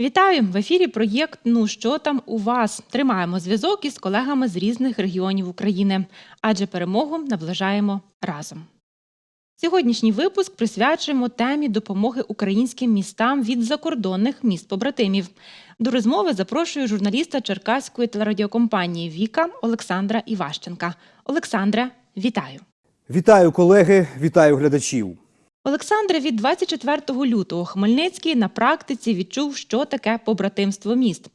Вітаю в ефірі. Проєкт Ну що там у вас? Тримаємо зв'язок із колегами з різних регіонів України, адже перемогу наближаємо разом. Сьогоднішній випуск присвячуємо темі допомоги українським містам від закордонних міст побратимів. До розмови запрошую журналіста Черкаської телерадіокомпанії Віка Олександра Іващенка. Олександре, вітаю! Вітаю колеги, вітаю глядачів. Олександре, від 24 лютого Хмельницький на практиці відчув, що таке побратимство міст.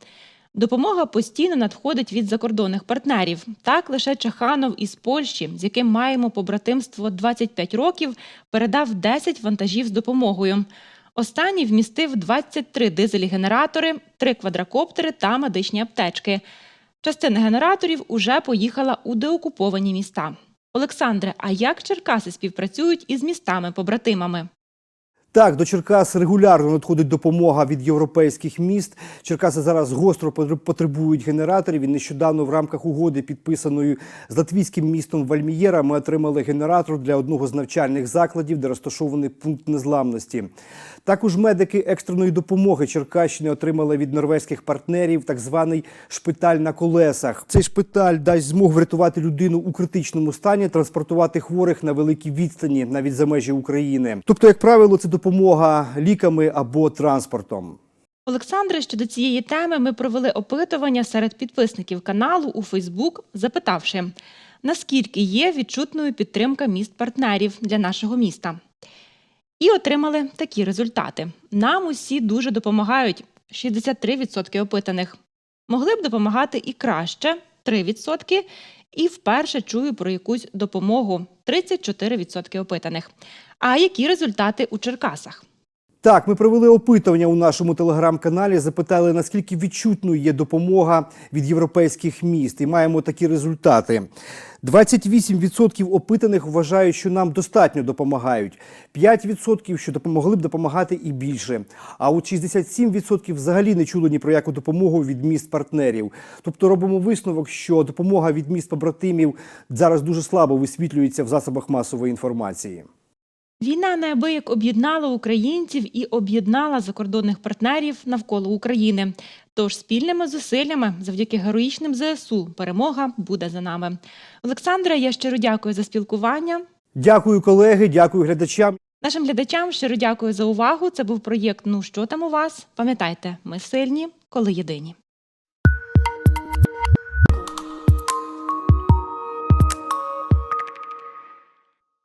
Допомога постійно надходить від закордонних партнерів. Так лише Чаханов із Польщі, з яким маємо побратимство 25 років, передав 10 вантажів з допомогою. Останній вмістив 23 дизелі-генератори, 3 квадрокоптери та медичні аптечки. Частина генераторів уже поїхала у деокуповані міста. Олександре, а як Черкаси співпрацюють із містами-побратимами? Так, до Черкас регулярно надходить допомога від європейських міст. Черкаси зараз гостро потребують генераторів. І нещодавно в рамках угоди, підписаної з латвійським містом Вальмієра, ми отримали генератор для одного з навчальних закладів, де розташований пункт незламності. Також медики екстреної допомоги Черкащини отримали від норвезьких партнерів так званий шпиталь на колесах. Цей шпиталь дасть змогу врятувати людину у критичному стані, транспортувати хворих на великій відстані, навіть за межі України. Тобто, як правило, це допомога ліками або транспортом. Олександре, щодо цієї теми ми провели опитування серед підписників каналу у Фейсбук, запитавши, наскільки є відчутною підтримка міст-партнерів для нашого міста. І отримали такі результати. Нам усі дуже допомагають 63% опитаних. Могли б допомагати і краще 3%, і вперше чую про якусь допомогу 34% опитаних. А які результати у Черкасах? Так, ми провели опитування у нашому телеграм-каналі. Запитали, наскільки відчутною є допомога від європейських міст, і маємо такі результати. 28% опитаних вважають, що нам достатньо допомагають. 5% що допомогли б допомагати і більше. А от 67% взагалі не чули ні про яку допомогу від міст партнерів. Тобто робимо висновок, що допомога від міст побратимів зараз дуже слабо висвітлюється в засобах масової інформації. Війна неабияк об'єднала українців і об'єднала закордонних партнерів навколо України. Тож спільними зусиллями, завдяки героїчним ЗСУ, перемога буде за нами. Олександра, я щиро дякую за спілкування. Дякую, колеги, дякую глядачам. Нашим глядачам щиро дякую за увагу. Це був проєкт Ну що там у вас? Пам'ятайте, ми сильні, коли єдині.